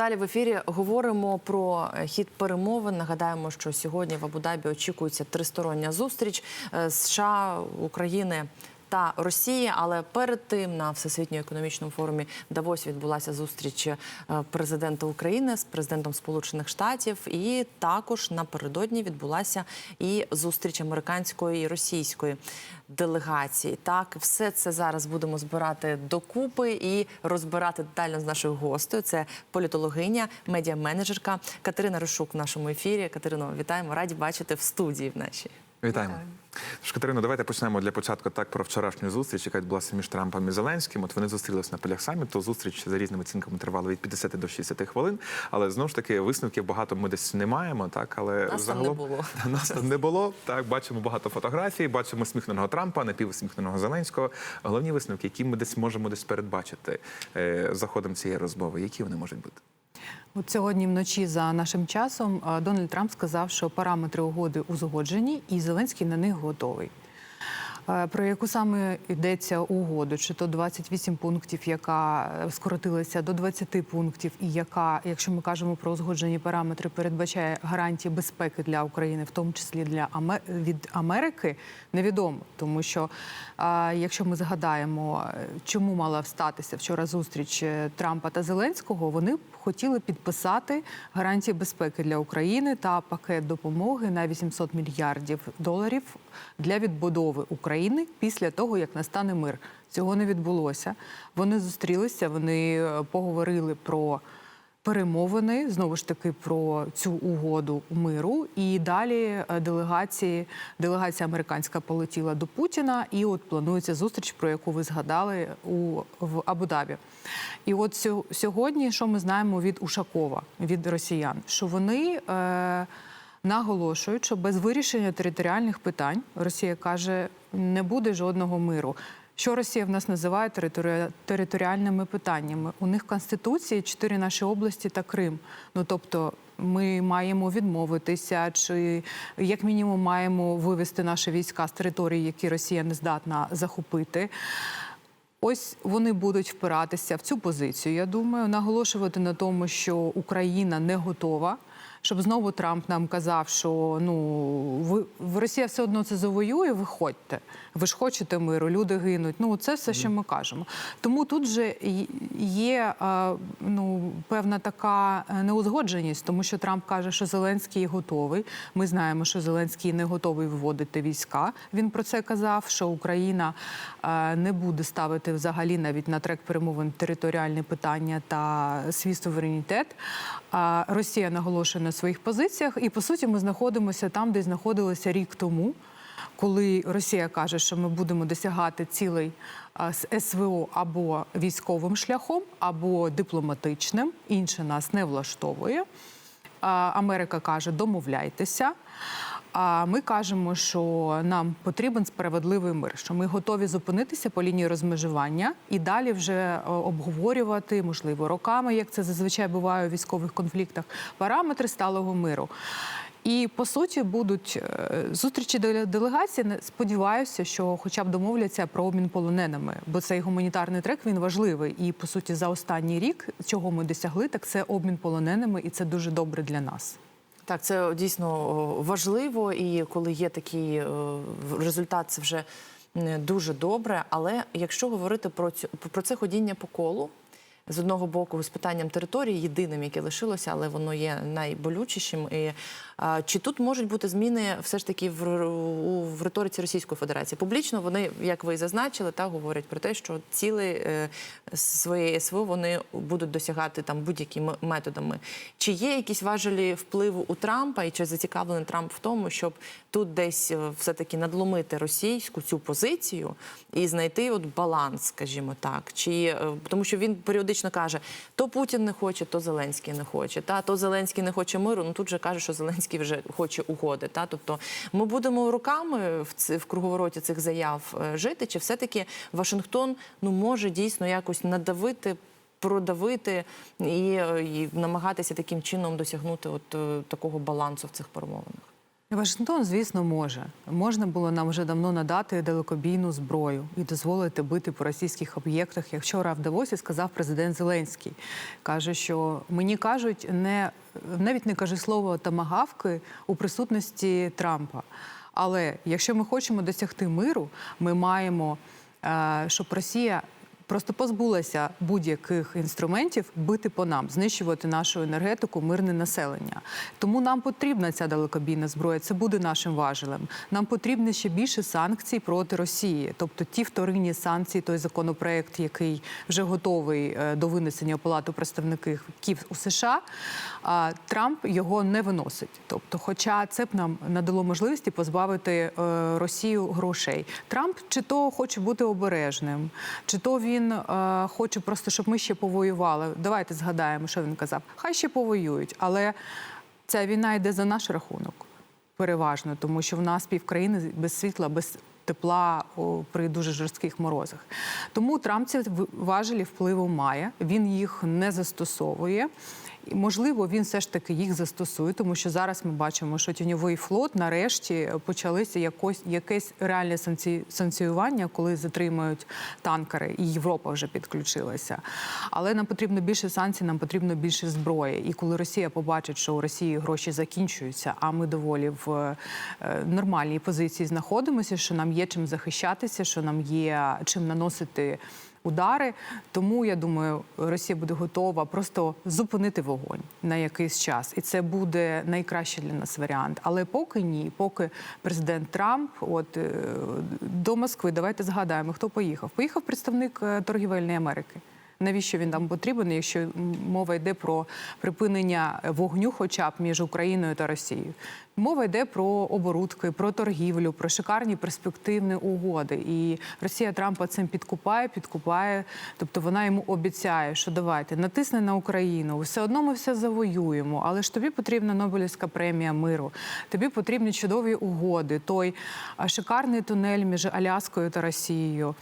далі в ефірі говоримо про е, хід перемовин. Нагадаємо, що сьогодні в Абу-Дабі очікується тристороння зустріч е, США, України. Та Росії, але перед тим на всесвітньому економічному форумі в Давосі відбулася зустріч е, президента України з президентом Сполучених Штатів, і також напередодні відбулася і зустріч американської і російської делегації. Так, все це зараз будемо збирати докупи і розбирати детально з нашою гостею. Це політологиня, медіаменеджерка Катерина Ришук в нашому ефірі. Катерино, вітаємо, раді бачити в студії в нашій. Вітаємо. Тож, Катерино, давайте почнемо для початку так про вчорашню зустріч, яка відбулася між Трампом і Зеленським. От вони зустрілися на полях саміту. Зустріч за різними оцінками тривала від 50 до 60 хвилин. Але знову ж таки висновків багато ми десь не маємо. Так, але Нас там не було. нас там не було. Так, бачимо багато фотографій, бачимо сміхненого Трампа, напівсміхненого Зеленського. Головні висновки, які ми десь можемо десь передбачити е, за цієї розмови, які вони можуть бути. От сьогодні вночі за нашим часом е, Дональд Трамп сказав, що параметри угоди узгоджені, і Зеленський на них готовий. Е, Про яку саме йдеться угоду? Чи то 28 пунктів, яка е, скоротилася до 20 пунктів, і яка, якщо ми кажемо про узгоджені параметри, передбачає гарантії безпеки для України, в тому числі для Аме- від Америки, невідомо. Тому що е, якщо ми згадаємо, чому мала статися вчора зустріч Трампа та Зеленського, вони б хотіли підписати гарантії безпеки для України та пакет допомоги на 800 мільярдів доларів для відбудови України після того, як настане мир. Цього не відбулося. Вони зустрілися, вони е, поговорили про перемовини знову ж таки про цю угоду миру. І далі е, делегації, делегація американська полетіла до Путіна, і от планується зустріч, про яку ви згадали у в Абу-Дабі. І от сьо- сьогодні, що ми знаємо від Ушакова, від росіян, що вони. Е, Наголошують, що без вирішення територіальних питань Росія каже, не буде жодного миру. Що Росія в нас називає територі... територіальними питаннями? У них конституції чотири наші області та Крим. Ну тобто. Ми маємо відмовитися, чи як мінімум маємо вивести наші війська з території, які Росія не здатна захопити. Ось вони будуть впиратися в цю позицію. Я думаю, наголошувати на тому, що Україна не готова. Щоб знову Трамп нам казав, що ну ви Росія все одно це завоює. Виходьте, ви ж хочете миру, люди гинуть. Ну це все, що ми кажемо. Тому тут же є ну певна така е, неузгодженість, тому що Трамп каже, що Зеленський готовий. Ми знаємо, що Зеленський не готовий виводити війська. Він про це казав, що Україна е, не буде ставити взагалі навіть на трек перемовин територіальні питання та свій суверенітет. А Росія наголошує на своїх позиціях, і по суті ми знаходимося там, де знаходилися рік тому. Коли Росія каже, що ми будемо досягати цілей з СВО або військовим шляхом, або дипломатичним, інше нас не влаштовує. Америка каже, домовляйтеся. А ми кажемо, що нам потрібен справедливий мир, що ми готові зупинитися по лінії розмежування і далі вже е, обговорювати, можливо, роками, як це зазвичай буває у військових конфліктах, параметри сталого миру. І по суті будуть е, зустрічі деле- делегації. Сподіваюся, що хоча б домовляться про обмін полоненими, бо цей гуманітарний трек він важливий. І по суті, за останній рік, чого ми досягли, так це обмін полоненими, і це дуже добре для нас. Так, це дійсно важливо, і коли є такий е, результат, це вже дуже добре. Але якщо говорити про цю про це ходіння по колу. З одного боку, з питанням території, єдиним, яке лишилося, але воно є найболючішим. І, а, чи тут можуть бути зміни все ж таки в, у, в риториці Російської Федерації? Публічно вони, як ви і зазначили, та говорять про те, що ціли е, своєї СВО вони будуть досягати там будь-якими методами. Чи є якісь важелі впливу у Трампа, і чи зацікавлений Трамп в тому, щоб тут десь е, все-таки надломити російську цю позицію і знайти от баланс, скажімо так, чи е, тому, що він періодично каже, то Путін не хоче, то Зеленський не хоче, та то Зеленський не хоче миру. Ну тут же каже, що Зеленський вже хоче угоди. Та тобто ми будемо руками в ці- в круговороті цих заяв е, жити, чи все-таки Вашингтон ну може дійсно якось надавити. Продавити і, е, і намагатися таким чином досягнути от е, такого балансу в цих перемовинах. Вашингтон, звісно, може. Можна було нам вже давно надати далекобійну зброю і дозволити бити по російських об'єктах. Як вчора в сказав президент Зеленський, каже, що мені кажуть, не навіть не каже слово тамагавки у присутності Трампа. Але якщо ми хочемо досягти миру, ми маємо, е, щоб Росія просто позбулася будь-яких інструментів бити по нам, знищувати нашу енергетику, мирне населення. Тому нам потрібна ця далекобійна зброя. Це буде нашим важелем. Нам потрібно ще більше санкцій проти Росії, тобто ті вторинні санкції, той законопроект, який вже готовий е, до винесення у палату представників у США. а Трамп його не виносить. Тобто, хоча це б нам надало можливості позбавити е, Росію грошей. Трамп чи то хоче бути обережним, чи то він е, хоче просто, щоб ми ще повоювали. Давайте згадаємо, що він казав. Хай ще повоюють, але ця війна йде за наш рахунок переважно, тому що в нас півкраїни без світла, без тепла о, при дуже жорстких морозах. Тому Трамп ці важелі впливу має. Він їх не застосовує. І, можливо, він все ж таки їх застосує, тому що зараз ми бачимо, що тіньовий флот нарешті почалися якось якесь реальне санкці- санкціювання, коли затримують танкери, і Європа вже підключилася. Але нам потрібно більше санкцій, нам потрібно більше зброї. І коли Росія побачить, що у Росії гроші закінчуються, а ми доволі в е, нормальній позиції знаходимося, що нам є чим захищатися, що нам є чим наносити удари. Тому я думаю, Росія буде готова просто зупинити вогонь на якийсь час, і це буде найкращий для нас варіант. Але поки ні, поки президент Трамп, от е, до Москви, давайте згадаємо, хто поїхав. Поїхав представник е, торгівельної Америки. Навіщо він там потрібен, якщо мова йде про припинення вогню, хоча б між Україною та Росією? Мова йде про оборудки, про торгівлю, про шикарні перспективні угоди. І Росія Трампа цим підкупає, підкупає. Тобто вона йому обіцяє, що давайте натисни на Україну, все одно ми все завоюємо. Але ж тобі потрібна Нобелівська премія миру, тобі потрібні чудові угоди, той шикарний тунель між Аляскою та Росією.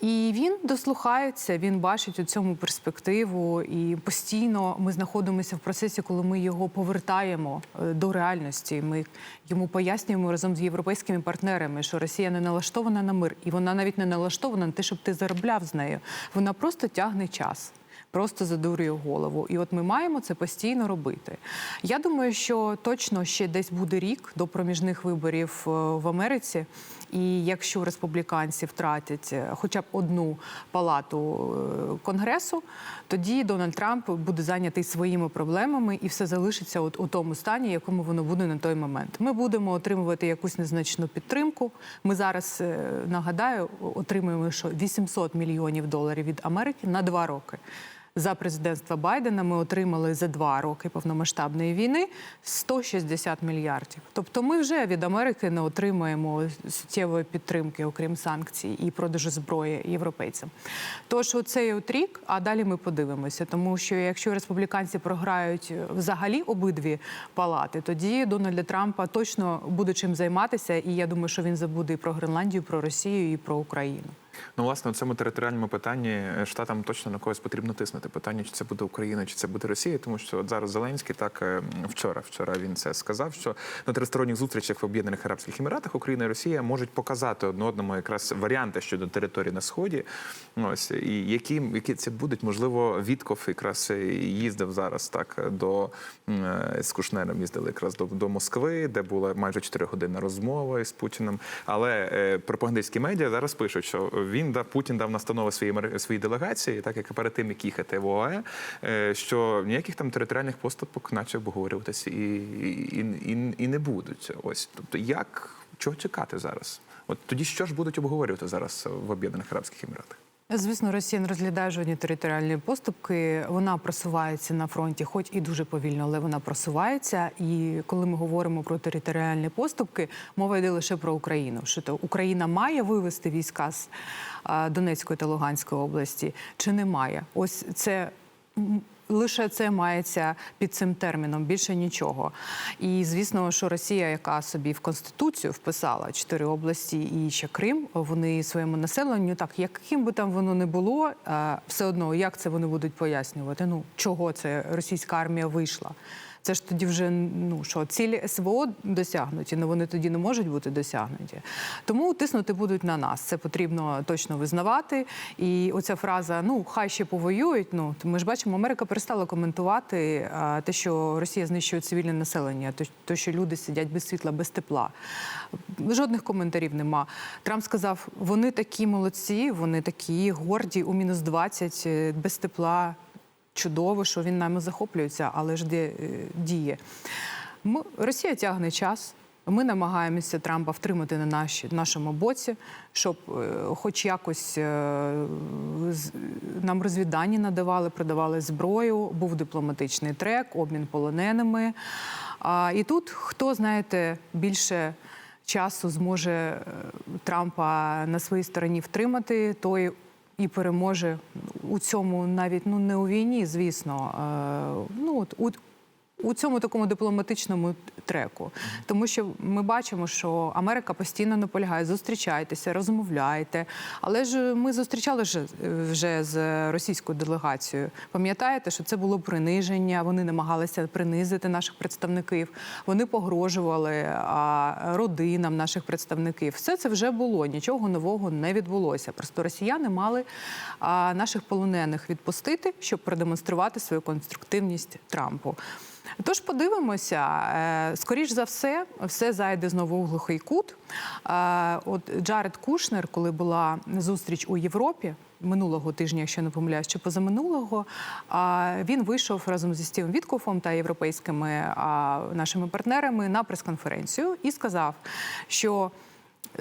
І він дослухається, він бачить у цьому перспективу, і постійно ми знаходимося в процесі, коли ми його повертаємо е, до реальності. Ми йому пояснюємо разом з європейськими партнерами, що Росія не налаштована на мир, і вона навіть не налаштована на те, щоб ти заробляв з нею. Вона просто тягне час. Просто задурює голову, і от ми маємо це постійно робити. Я думаю, що точно ще десь буде рік до проміжних виборів е, в Америці. І якщо республіканці втратять е, хоча б одну палату е, конгресу, тоді Дональд Трамп буде зайнятий своїми проблемами, і все залишиться от у тому стані, якому воно буде на той момент. Ми будемо отримувати якусь незначну підтримку. Ми зараз е, нагадаю, отримуємо що 800 мільйонів доларів від Америки на два роки. За президентства Байдена ми отримали за два роки повномасштабної війни 160 мільярдів. Тобто, ми вже від Америки не отримуємо суттєвої підтримки, окрім санкцій і продажу зброї європейцям. Тож оцей от рік, а далі ми подивимося, тому що якщо республіканці програють взагалі обидві палати, тоді Дональда Трампа точно буде чим займатися, і я думаю, що він забуде і про Гренландію, і про Росію, і про Україну. Ну, власне, у цьому територіальному питанні е, штатам точно на когось потрібно тиснути. Питання, чи це буде Україна, чи це буде Росія, тому що от зараз Зеленський так е, вчора, вчора він це сказав, що на тристоронніх зустрічах в Об'єднаних Арабських Еміратах Україна і Росія можуть показати одне одному якраз варіанти щодо території на сході. Ось і які, які це будуть, можливо, Вітков якраз їздив зараз так до е, з Кушнером їздили якраз до, до Москви, де була майже 4 години розмова із Путіним. Але пропагандистські медіа зараз пишуть, що він дав Путін дав настанови своїй своїй делегації, так як перед тим як їхати в ОАЕ, е, що ніяких там територіальних поступок, наче обговорюватися, і, і, і, і не будуть. Ось тобто, як чого чекати зараз? От тоді що ж будуть обговорювати зараз в Об'єднаних Арабських Еміратах? Звісно, Росія не розглядає жодні територіальні поступки. Вона просувається на фронті, хоч і дуже повільно, але вона просувається. І коли ми говоримо про територіальні поступки, мова йде лише про Україну. Що то Україна має вивести війська з Донецької та Луганської області, чи не має? Ось це. Лише це мається під цим терміном, більше нічого. І звісно, що Росія, яка собі в конституцію вписала чотири області і ще Крим, вони своєму населенню, так яким би там воно не було, е, все одно як це вони будуть пояснювати? Ну чого це російська армія вийшла? Це ж тоді вже ну що цілі СВО досягнуті, але вони тоді не можуть бути досягнуті. Тому тиснути будуть на нас. Це потрібно точно визнавати. І оця фраза Ну хай ще повоюють. Ну ми ж бачимо, Америка перестала коментувати те, що Росія знищує цивільне населення, то, що люди сидять без світла, без тепла. Жодних коментарів нема. Трамп сказав: вони такі молодці, вони такі горді у мінус 20, е, без тепла. Чудово, що він нами захоплюється, але ж де е, діє. Ми, Росія тягне час. Ми намагаємося Трампа втримати на наші, нашому боці, щоб е, хоч якось е, нам розвіддані надавали, продавали зброю, був дипломатичний трек, обмін полоненими. А, і тут хто, знаєте, більше часу зможе Трампа на своїй стороні втримати, той і переможе у цьому навіть ну не у війні, звісно. Ну от у, цьому такому дипломатичному треку, тому що ми бачимо, що Америка постійно наполягає, зустрічайтеся, розмовляйте. Але ж ми зустрічали вже, з російською делегацією. Пам'ятаєте, що це було приниження? Вони намагалися принизити наших представників. Вони погрожували родинам наших представників. Все це вже було. Нічого нового не відбулося. Просто росіяни мали наших полонених відпустити, щоб продемонструвати свою конструктивність Трампу. Тож подивимося, Е, скоріш за все, все зайде знову у глухий кут. Е, От Джаред Кушнер, коли була зустріч у Європі минулого тижня, якщо не помиляюсь, чи позаминулого, він вийшов разом зі Стівом Віткофом та європейськими нашими партнерами на прес-конференцію і сказав, що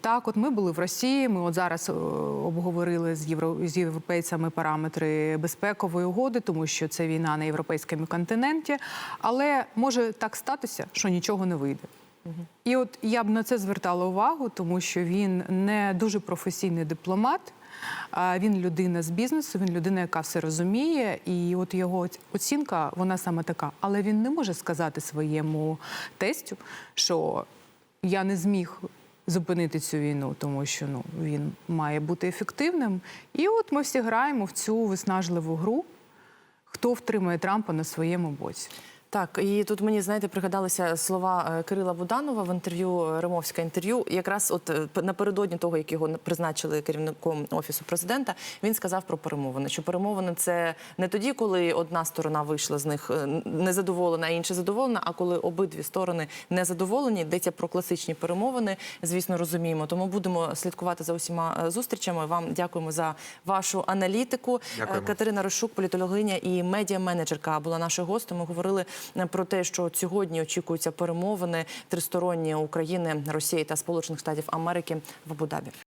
так, от ми були в Росії. Ми от зараз е, обговорили з євро з європейцями параметри безпекової угоди, тому що це війна на європейському континенті. Але може так статися, що нічого не вийде. І от я б на це звертала увагу, тому що він не дуже професійний дипломат. а Він людина з бізнесу, він людина, яка все розуміє, і от його оцінка вона саме така. Але він не може сказати своєму тестю, що я не зміг зупинити цю війну, тому що ну він має бути ефективним. І от ми всі граємо в цю виснажливу гру. Хто втримає Трампа на своєму боці? Так, і тут мені знаєте, пригадалися слова е, Кирила Буданова в інтерв'ю е, Римовське інтерв'ю. Якраз от е, напередодні того, як його призначили керівником офісу президента, він сказав про перемовини. Що перемовини це не тоді, коли одна сторона вийшла з них незадоволена, а інша задоволена. А коли обидві сторони незадоволені, йдеться про класичні перемовини. Звісно, розуміємо. Тому будемо слідкувати за усіма зустрічами. Вам дякуємо за вашу аналітику. Дякуємо. Катерина Рощук, політологиня і медіа-менеджерка, була нашою гостем. Ми говорили про те, що сьогодні очікуються перемовини тристоронні України, Росії та Сполучених Штатів Америки в Абу-Дабі.